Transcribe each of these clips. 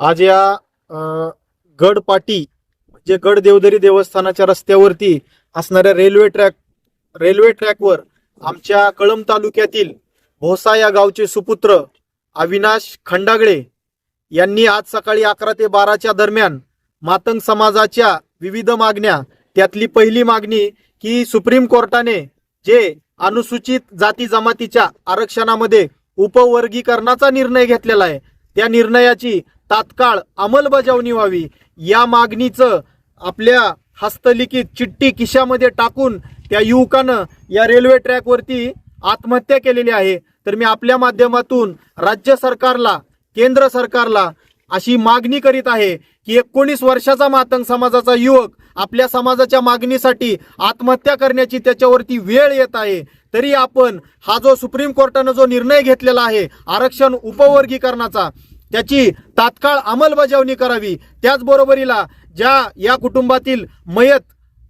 आज या गडपाटी जे गड देवदरी देवस्थानाच्या रस्त्यावरती असणाऱ्या रेल्वे ट्रॅक रेल्वे ट्रॅकवर आमच्या कळंब तालुक्यातील भोसा या गावचे सुपुत्र अविनाश खंडागळे यांनी आज सकाळी अकरा ते बाराच्या दरम्यान मातंग समाजाच्या विविध मागण्या त्यातली पहिली मागणी की सुप्रीम कोर्टाने जे अनुसूचित जाती जमातीच्या आरक्षणामध्ये उपवर्गीकरणाचा निर्णय घेतलेला आहे त्या निर्णयाची तात्काळ अंमलबजावणी व्हावी. या मागणीचं आपल्या हस्तलिखित चिठ्ठी खिशामध्ये टाकून त्या युवकानं या रेल्वे ट्रॅकवरती आत्महत्या केलेली आहे. तर मी आपल्या माध्यमातून राज्य सरकारला केंद्र सरकारला अशी मागणी करीत आहे की एकोणीस वर्षाचा मातंग समाजाचा युवक आपल्या समाजाच्या मागणीसाठी आत्महत्या करण्याची त्याच्यावरती वेळ येत आहे. तरी आपण हा जो सुप्रीम कोर्टानं जो निर्णय घेतलेला आहे आरक्षण उपवर्गीकरणाचा त्याची तात्काळ अंमलबजावणी करावी. त्याचबरोबरीला ज्या या कुटुंबातील मयत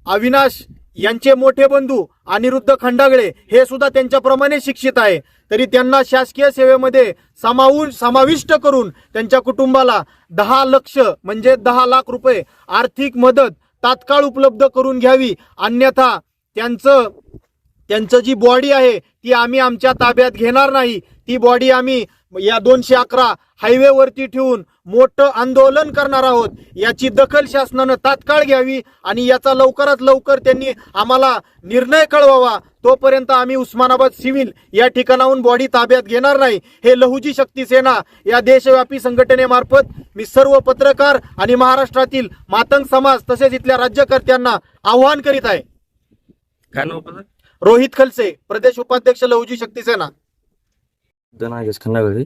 अविनाश यांचे मोठे बंधू अनिरुद्ध खंडागळे हे सुद्धा त्यांच्याप्रमाणे शिक्षित आहे. तरी त्यांना शासकीय सेवेमध्ये समावून समाविष्ट करून त्यांच्या कुटुंबाला दहा लक्ष म्हणजे दहा लाख रुपये आर्थिक मदत तात्काळ उपलब्ध करून घ्यावी. अन्यथा त्यांचं त्यांचं जी बॉडी आहे ती आम्ही आमच्या ताब्यात घेणार नाही. ती बॉडी आम्ही या दोनशे अकरा हायवेवरती ठेवून मोठं आंदोलन करणार आहोत. याची दखल शासनानं तात्काळ घ्यावी आणि याचा लवकरात लवकर त्यांनी आम्हाला निर्णय कळवावा. तोपर्यंत आम्ही उस्मानाबाद सिव्हिल या ठिकाणाहून बॉडी ताब्यात घेणार नाही. हे लहुजी शक्ती सेना या देशव्यापी संघटनेमार्फत मी सर्व पत्रकार आणि महाराष्ट्रातील मातंग समाज तसेच इथल्या राज्यकर्त्यांना आव्हान करीत आहे. काय नाव रोहित खलसे प्रदेश उपाध्यक्ष लहुजी शक्ती सेना. नागेश खंडागळे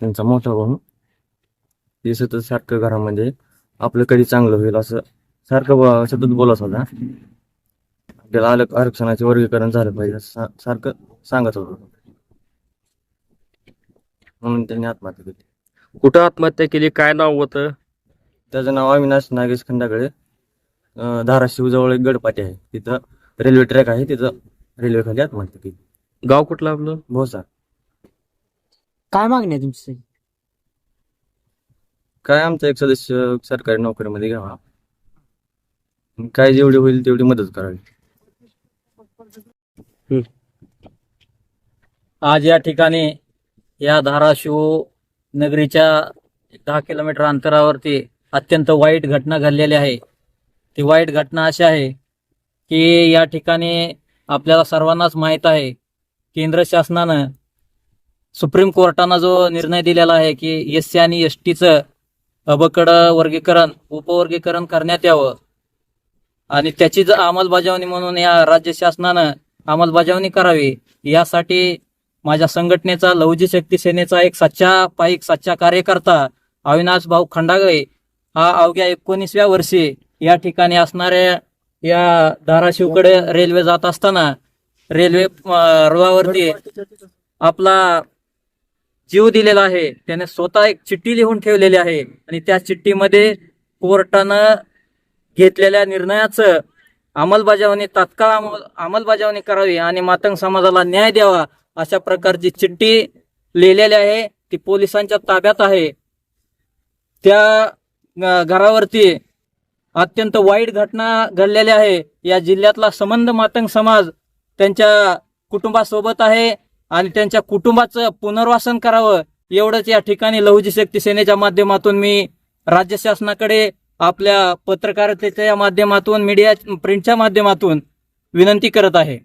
त्यांचा मोठा भाऊ. ते सतत सारखं घरामध्ये आपलं कधी चांगलं होईल असं सारखं ब- सतत बोलत होता. आपल्याला आलं आरक्षणाचे वर्गीकरण झालं पाहिजे असं सा- सारखं सांगत होतो. म्हणून त्यांनी आत्महत्या केली. कुठं आत्महत्या केली? काय नाव होतं? त्याचं नाव अविनाश नागेश खंडागळे. अं, धाराशिव जवळ एक गडपाटी आहे. तिथं रेल्वे ट्रॅक आहे तिथं रेल्वे खाली आत्महत्या केली गाव कुठलं आपलं? भोसा काय मागणी आहे तुमची काय आमचा एक सदस्य सरकारी नोकरीमध्ये घ्यावा. काय जेवढी होईल तेवढी मदत करावी. आज या ठिकाणी या धाराशिव नगरीच्या दहा किलोमीटर अंतरावरती अत्यंत वाईट घटना घडलेली आहे. ती वाईट घटना अशी आहे की या ठिकाणी आपल्याला सर्वांनाच माहीत आहे केंद्र शासनानं सुप्रीम कोर्टानं जो निर्णय दिलेला आहे की एस सी आणि एस टीचं अबकड वर्गीकरण उपवर्गीकरण करण्यात यावं. आणि त्याची जर अंमलबजावणी म्हणून या राज्य शासनानं अंमलबजावणी करावी यासाठी माझ्या संघटनेचा लवजी शक्ती सेनेचा एक सच्चा पाईक सच्चा कार्यकर्ता अविनाश भाऊ खंडागळे हा अवघ्या एकोणीसव्या वर्षी या ठिकाणी असणाऱ्या या धाराशिवकडे रेल्वे जात असताना रेल्वे रुळावरती आपला जीव दिलेला आहे. त्याने स्वतः एक चिठ्ठी लिहून ठेवलेली आहे आणि त्या चिठ्ठीमध्ये कोर्टानं घेतलेल्या निर्णयाचं अंमलबजावणी तात्काळ अंमलबजावणी करावी आणि मातंग समाजाला न्याय द्यावा अशा प्रकारची चिठ्ठी लिहिलेली आहे. ती पोलिसांच्या ताब्यात आहे. त्या घरावरती अत्यंत वाईट घटना घडलेल्या आहे. या जिल्ह्यातला संबंध मातंग समाज त्यांच्या कुटुंबासोबत आहे आणि त्यांच्या कुटुंबाचं पुनर्वासन करावं एवढंच या ठिकाणी लहुजी शक्ती सेनेच्या माध्यमातून मी राज्य शासनाकडे आपल्या पत्रकारितेच्या माध्यमातून मीडिया प्रिंटच्या माध्यमातून विनंती करत आहे.